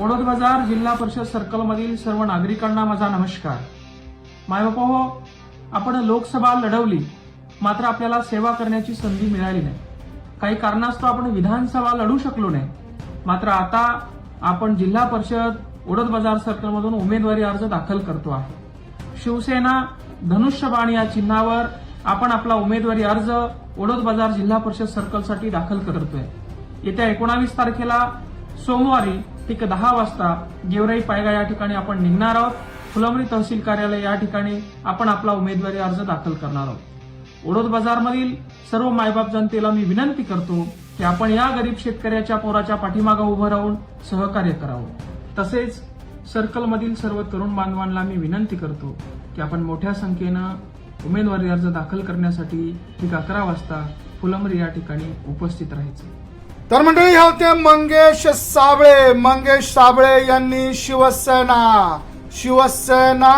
ओढत बाजार जिल्हा परिषद सर्कलमधील सर्व नागरिकांना माझा नमस्कार. मायबापा हो आपण लोकसभा लढवली मात्र आपल्याला सेवा करण्याची संधी मिळाली नाही. काही कारणास्तव आपण विधानसभा लढू शकलो नाही. मात्र आता आपण जिल्हा परिषद ओढत बाजार सर्कलमधून उमेदवारी अर्ज दाखल करतो आहे. शिवसेना धनुष्यबाण या चिन्हावर आपण आपला उमेदवारी अर्ज ओढत बाजार जिल्हा परिषद सर्कलसाठी दाखल करतोय. येत्या एकोणावीस तारखेला सोमवारी ठीक दहा वाजता गेवराई पायगा या ठिकाणी आपण निघणार आहोत. फुलंब्री तहसील कार्यालय या ठिकाणी आपण आपला उमेदवारी अर्ज दाखल करणार आहोत. ओढत बाजारमधील सर्व मायबाप जनतेला मी विनंती करतो की आपण या गरीब शेतकऱ्याच्या पोराच्या पाठीमागं उभं राहून सहकार्य करावं. तसेच सर्कलमधील सर्व तरुण बांधवांना मी विनंती करतो की आपण मोठ्या संख्येनं उमेदवारी अर्ज दाखल करण्यासाठी ठीक अकरा वाजता फुलंब्री या ठिकाणी उपस्थित राहायचं. तर मंडळी हे होते मंगेश साबळे. मंगेश साबळे यांनी शिवसेना शिवसेना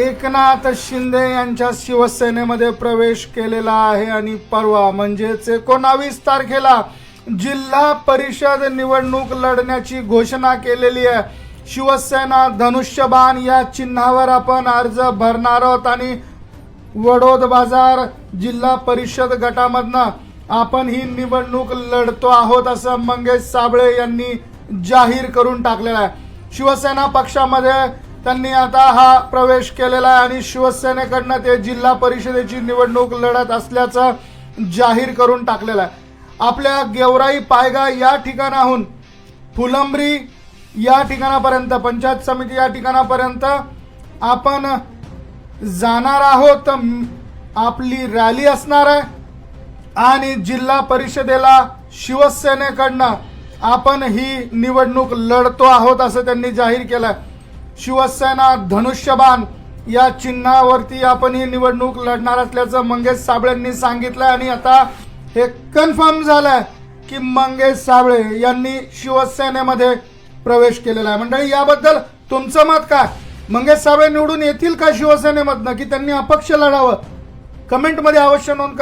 एकनाथ शिंदे यांच्या शिवसेनेमध्ये प्रवेश केलेला आहे आणि परवा म्हणजेच एकोणावीस तारखेला जिल्हा परिषद निवडणूक लढण्याची घोषणा केलेली आहे. शिवसेना धनुष्यबाण या चिन्हावर आपण अर्ज भरणार आहोत आणि वडोद बाजार जिल्हा परिषद गटामधनं आपण ही निवडणूक लढतो आहोत असं मंगेश साबळे यांनी जाहीर करून टाकलेलं आहे. शिवसेना पक्षामध्ये त्यांनी आता हा प्रवेश केलेला आहे आणि शिवसेनेकडनं ते जिल्हा परिषदेची निवडणूक लढत असल्याचं जाहीर करून टाकलेलं आहे. आपल्या गेवराई पायगा या ठिकाणाहून फुलंब्री या ठिकाणापर्यंत पंचायत समिती या ठिकाणापर्यंत आपण जाणार आहोत. आपली रॅली असणार आहे. आणि जिल्हा परिषदेला शिवसेनेकडनं आपण ही निवडणूक लढतो आहोत असं त्यांनी जाहीर केलं शिवसेना धनुष्यबाण या चिन्हावरती आपण ही निवडणूक लढणार असल्याचं मंगेश साबळेंनी सांगितलं आणि आता हे कन्फर्म झालंय की मंगेश साबळे यांनी शिवसेनेमध्ये प्रवेश केलेला आहे. मंडळी याबद्दल तुमचं मत काय? मंगेश साबळे निवडून येतील का शिवसेनेमधनं? की त्यांनी अपक्ष लढावं? कमेंटमध्ये अवश्य नोंद करा.